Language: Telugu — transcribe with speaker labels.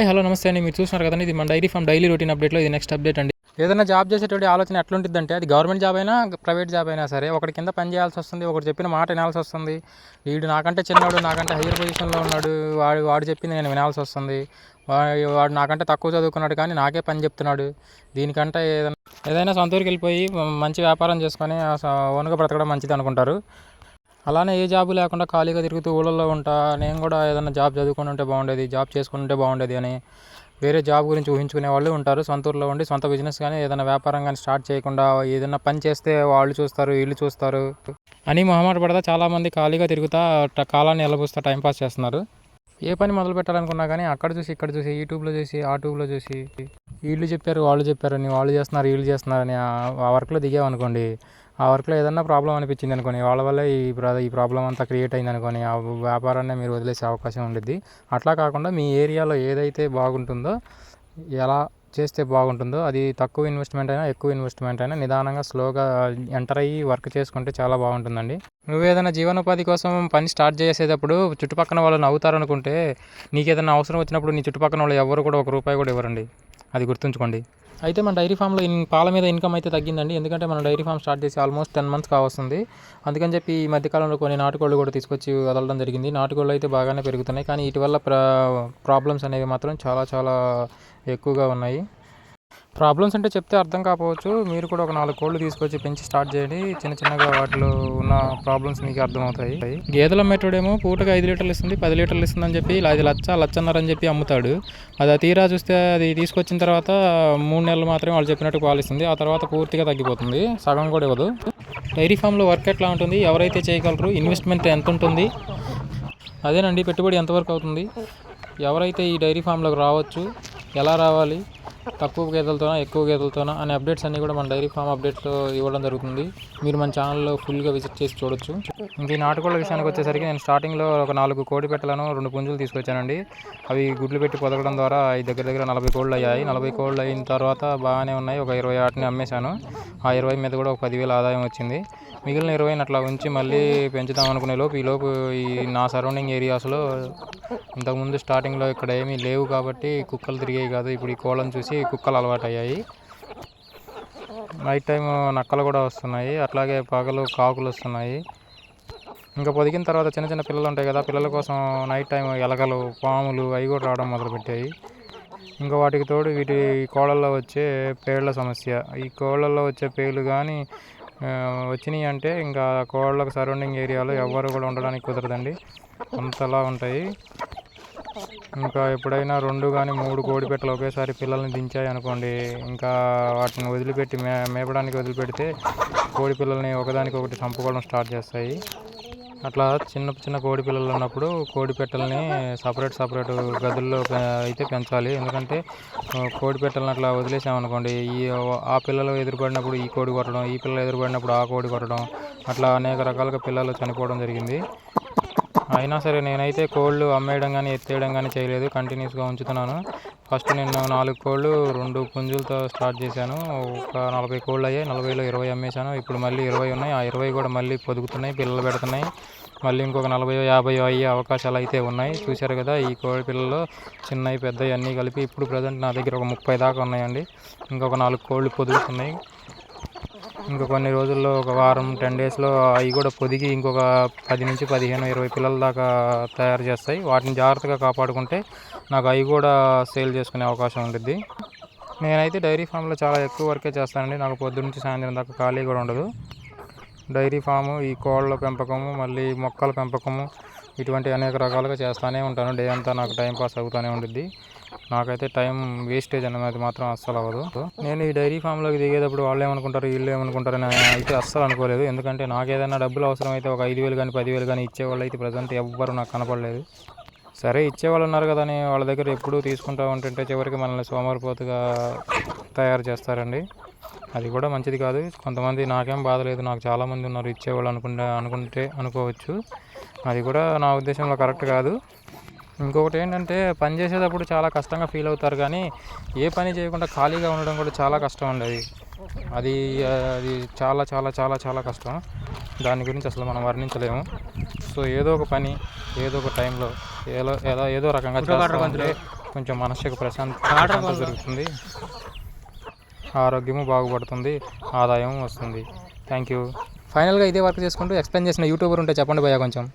Speaker 1: హాయ్ హలో నమస్తే అండి. మీరు చూస్తున్నారు కదండి ఇది మన డైరీ ఫామ్ డైలీ రొటీన్ అప్డేట్లో ఇది నెక్స్ట్ అప్డేట్ అండి. ఏదైనా జాబ్ చేసేటువంటి ఆలోచన ఎట్లుంటుందంటే అది గవర్నమెంట్ జాబ్ అయినా ప్రైవేట్ జాబ్ అయినా సరే ఒకటి కింద పని చేయాల్సి వస్తుంది ఒకటి చెప్పిన మాట వినాల్సి వస్తుంది. వీడు నాకంటే చిన్నవాడు నాకంటే హయ్యర్ పొజిషన్లో ఉన్నాడు వాడు వాడు చెప్పింది నేను వినాల్సి వస్తుంది. వాడు వాడు నాకంటే తక్కువ చదువుకున్నాడు కానీ నాకే పని చెప్తున్నాడు. దీనికంటే ఏదైనా ఏదైనా సొంత ఊరికి వెళ్ళిపోయి మంచి వ్యాపారం చేసుకొని ఓన్గా బ్రతకడం మంచిది అనుకుంటారు. అలానే ఏ జాబ్ లేకుండా ఖాళీగా తిరుగుతూ ఊళ్ళల్లో ఉంటా నేను కూడా ఏదైనా జాబ్ చదువుకుని ఉంటే బాగుండేది జాబ్ చేసుకుని ఉంటే బాగుండేది అని వేరే జాబ్ గురించి ఊహించుకునే వాళ్ళు ఉంటారు. సొంత ఊర్లో ఉండి సొంత బిజినెస్ కానీ ఏదైనా వ్యాపారం కానీ స్టార్ట్ చేయకుండా ఏదైనా పని చేస్తే వాళ్ళు చూస్తారు వీళ్ళు చూస్తారు అని మొహమాట పడతా. చాలామంది ఖాళీగా తిరుగుతా ట- కాలాన్ని ఎలబూస్తా టైంపాస్ చేస్తున్నారు. ఏ పని మొదలు పెట్టాలనుకున్నా కానీ అక్కడ చూసి ఇక్కడ చూసి యూట్యూబ్లో చూసి ఆ ట్యూబ్లో చూసి వీళ్ళు చెప్పారు వాళ్ళు చెప్పారు అని వాళ్ళు చేస్తున్నారు వీళ్ళు చేస్తున్నారని ఆ- ఆ వర్క్లో దిగామనుకోండి. ఆ వర్క్లో ఏదన్నా ప్రాబ్లం అనిపించింది అనుకోని వాళ్ళ వల్ల ఈ ప్ర- ఈ ప్రాబ్లం అంతా క్రియేట్ అయింది అనుకోని ఆ వ్యాపారాన్ని మీరు వదిలేసే అవకాశం ఉండిద్ది. అట్లా కాకుండా మీ ఏరియాలో ఏదైతే బాగుంటుందో ఎలా చేస్తే బాగుంటుందో అది తక్కువ ఇన్వెస్ట్మెంట్ అయినా ఎక్కువ ఇన్వెస్ట్మెంట్ అయినా నిదానంగా స్లోగా ఎంటర్ అయ్యి వర్క్ చేసుకుంటే చాలా బాగుంటుందండి. నువ్వు ఏదైనా జీవనోపాధి కోసం పని స్టార్ట్ చేసేటప్పుడు చుట్టుపక్కల వాళ్ళు నవ్వుతారనుకుంటే నీకు ఏదైనా అవసరం వచ్చినప్పుడు నీ చుట్టుపక్కల వాళ్ళు ఎవరు కూడా ఒక రూపాయి కూడా ఇవ్వరండి. అది గుర్తుంచుకోండి. అయితే మన డైరీ ఫామ్లో ఇన్ పాల మీద ఇన్కమ్ అయితే తగ్గిందండి. ఎందుకంటే మనం డైరీ ఫామ్ స్టార్ట్ చేసి ఆల్మోస్ట్ టెన్ మంత్స్ కావస్తుంది. అందుకని చెప్పి ఈ మధ్యకాలంలో కొన్ని నాటుకోళ్ళు కూడా తీసుకొచ్చి వదలడం జరిగింది. నాటుకోళ్ళు అయితే బాగానే పెరుగుతున్నాయి. కానీ వీటి వల్ల ప్రా ప్రాబ్లమ్స్ అనేవి మాత్రం చాలా చాలా ఎక్కువగా ఉన్నాయి. ప్రాబ్లమ్స్ అంటే చెప్తే అర్థం కాకపోవచ్చు. మీరు కూడా ఒక నాలుగు కోళ్ళు తీసుకొచ్చి పెంచి స్టార్ట్ చేయండి. చిన్న చిన్నగా వాటిలో ఉన్న ప్రాబ్లమ్స్ మీకు అర్థమవుతాయి. గేదెల అమ్మేటోడేమో పూటగా ఐదు లీటర్లు ఇస్తుంది పది లీటర్లు ఇస్తుంది అని చెప్పి అది లచ్చ లచ్చన్నర అని చెప్పి అమ్ముతాడు. అది తీరా చూస్తే అది తీసుకొచ్చిన తర్వాత మూడు నెలలు మాత్రమే వాళ్ళు చెప్పినట్టు పాలు ఇస్తుంది ఆ తర్వాత పూర్తిగా తగ్గిపోతుంది. సగం కూడా ఇవ్వదు. డైరీ ఫామ్లో వర్క్ ఎట్లా ఉంటుంది? ఎవరైతే చేయగలరు? ఇన్వెస్ట్మెంట్ ఎంత ఉంటుంది? అదేనండి పెట్టుబడి ఎంతవరకు అవుతుంది? ఎవరైతే ఈ డైరీ ఫామ్లోకి రావచ్చు? ఎలా రావాలి? తక్కువ గేదెలతోనా ఎక్కువ గేదెలతోనా అనే అప్డేట్స్ అన్నీ కూడా మన డైరీ ఫామ్ అప్డేట్స్లో ఇవ్వడం జరుగుతుంది. మీరు మన ఛానల్లో ఫుల్గా విజిట్ చేసి చూడొచ్చు. ఇంక ఈ నాటుకోళ్ళ విషయానికి వచ్చేసరికి నేను స్టార్టింగ్లో ఒక నాలుగు కోడి పెట్టలను రెండు పుంజులు తీసుకొచ్చానండి. అవి గుడ్లు పెట్టి పొదగడం ద్వారా ఈ దగ్గర దగ్గర నలభై కోళ్ళు అయ్యాయి. నలభై కోళ్ళు అయిన తర్వాత బాగానే ఉన్నాయి. ఒక ఇరవై ఆటిని అమ్మేశాను. ఆ ఇరవై మీద కూడా ఒక పదివేల ఆదాయం వచ్చింది. మిగిలిన ఇరవైని అట్లా ఉంచి మళ్ళీ పెంచుదాం అనుకునే లోపు ఈ లోపు ఈ నా సరౌండింగ్ ఏరియాస్లో ఇంతకుముందు స్టార్టింగ్లో ఇక్కడ ఏమీ లేవు కాబట్టి కుక్కలు తిరిగేవి కాదు. ఇప్పుడు ఈ కోళ్ళని చూసి కుక్కలు అలవాటయ్యాయి. నైట్ టైం నక్కలు కూడా వస్తున్నాయి. అట్లాగే పగలు కాకులు వస్తున్నాయి. ఇంకా పొదిగిన తర్వాత చిన్న చిన్న పిల్లలు ఉంటాయి కదా పిల్లల కోసం నైట్ టైం ఎలకలు పాములు అవి కూడా రావడం మొదలుపెట్టాయి. ఇంకా వాటికి తోడు వీటి కోళ్ళల్లో వచ్చే పేళ్ళ సమస్య. ఈ కోళ్ళల్లో వచ్చే పేలు కానీ వచ్చినాయి అంటే ఇంకా కోళ్ళకు సరౌండింగ్ ఏరియాలో ఎవరు కూడా ఉండడానికి కుదరదండి. అంతలా ఉంటాయి. ఇంకా ఎప్పుడైనా రెండు కానీ మూడు కోడి పెట్టలు ఒకేసారి పిల్లల్ని దించాయి అనుకోండి ఇంకా వాటిని వదిలిపెట్టి మే మేపడానికి వదిలిపెడితే కోడి పిల్లల్ని ఒకదానికొకటి చంపుకోవడం స్టార్ట్ చేస్తాయి. అట్లా చిన్న చిన్న కోడి పిల్లలు ఉన్నప్పుడు కోడి పెట్టెల్ని సపరేట్ సపరేట్ గదుల్లో అయితే పెంచాలి. ఎందుకంటే కోడి పెట్టెలను అట్లా వదిలేసామనుకోండి ఈ ఆ పిల్లలు ఎదురుపడినప్పుడు ఈ కోడి కొట్టడం ఈ పిల్లలు ఎదురుపడినప్పుడు ఆ కోడి కొట్టడం అట్లా అనేక రకాలుగా పిల్లలు చనిపోవడం జరిగింది. అయినా సరే నేనైతే కోళ్ళు అమ్మేయడం కానీ ఎత్తేయడం కానీ చేయలేదు. కంటిన్యూస్గా ఉంచుతున్నాను. ఫస్ట్ నేను నాలుగు కోళ్ళు రెండు పుంజులతో స్టార్ట్ చేశాను. ఒక నలభై కోళ్ళు అయ్యాయి. నలభైలో ఇరవై అమ్మేశాను. ఇప్పుడు మళ్ళీ ఇరవై ఉన్నాయి. ఆ ఇరవై కూడా మళ్ళీ పొదుగుతున్నాయి. పిల్లలు పెడుతున్నాయి. మళ్ళీ ఇంకొక నలభై యాభై అయ్యే అవకాశాలు అయితే ఉన్నాయి. చూశారు కదా ఈ కోడి పిల్లలు చిన్నవి పెద్దవి అన్నీ కలిపి ఇప్పుడు ప్రజెంట్ నా దగ్గర ఒక ముప్పై దాకా ఉన్నాయండి. ఇంకొక నాలుగు కోళ్ళు పొదుగుతున్నాయి. ఇంకా కొన్ని రోజుల్లో ఒక వారం టెన్ డేస్లో అవి కూడా పొదిగి ఇంకొక పది నుంచి పదిహేను ఇరవై పిల్లల దాకా తయారు చేస్తాయి. వాటిని జాగ్రత్తగా కాపాడుకుంటే నాకు అవి కూడా సేల్ చేసుకునే అవకాశం ఉంటుంది నేనైతే డైరీ ఫామ్లో చాలా ఎక్కువ వర్కే చేస్తానండి. నాకు పొద్దు నుంచి సాయంత్రం దాకా ఖాళీ కూడా ఉండదు. డైరీ ఫాము ఈ కోళ్ళ పెంపకము మళ్ళీ మొక్కల పెంపకము ఇటువంటి అనేక రకాలుగా చేస్తూనే ఉంటాను. డే అంతా నాకు టైం పాస్ అవుతూనే ఉంటుంది నాకైతే టైం వేస్టేజ్ అనేది మాత్రం అస్సలు అవ్వదు. నేను ఈ డైరీ ఫామ్లోకి దిగేటప్పుడు వాళ్ళు ఏమనుకుంటారు వీళ్ళు ఏమనుకుంటారు అని అయితే అస్సలు అనుకోలేదు. ఎందుకంటే నాకు ఏదైనా డబ్బులు అవసరం అయితే ఒక ఐదు వేలు కానీ పదివేలు కానీ ఇచ్చేవాళ్ళు అయితే ప్రజెంట్ ఎవ్వరు నాకు కనపడలేదు. సరే ఇచ్చేవాళ్ళు ఉన్నారు కదా అని వాళ్ళ దగ్గర ఎప్పుడూ తీసుకుంటా ఉంటుంటే చివరికి మనల్ని సోమరిపోతుగా తయారు చేస్తారండి. అది కూడా మంచిది కాదు. కొంతమంది నాకేం బాధ లేదు. నాకు చాలామంది ఉన్నారు ఇచ్చేవాళ్ళు అనుకుంటే అనుకుంటే అనుకోవచ్చు. అది కూడా నా ఉద్దేశంలో కరెక్ట్ కాదు. ఇంకొకటి ఏంటంటే పని చేసేటప్పుడు చాలా కష్టంగా ఫీల్ అవుతారు కానీ ఏ పని చేయకుండా ఖాళీగా ఉండడం కూడా చాలా కష్టం అండి అది. అది చాలా చాలా చాలా చాలా కష్టం. దాని గురించి అసలు మనం వర్ణించలేము. సో ఏదో ఒక పని ఏదో ఒక టైంలో ఏదో ఏదో ఏదో రకంగా కొంచెం మనసుకు ప్రశాంత ప్రశాంతత దొరుకుతుంది. ఆరోగ్యము బాగుపడుతుంది ఆదాయం వస్తుంది. Thank you. ఫైనల్గా ఇదే వర్క్ చేసుకుంటూ ఎక్స్ప్లెయిన్ చేసిన యూట్యూబర్ ఉంటే చెప్పండి భయ్యా కొంచెం.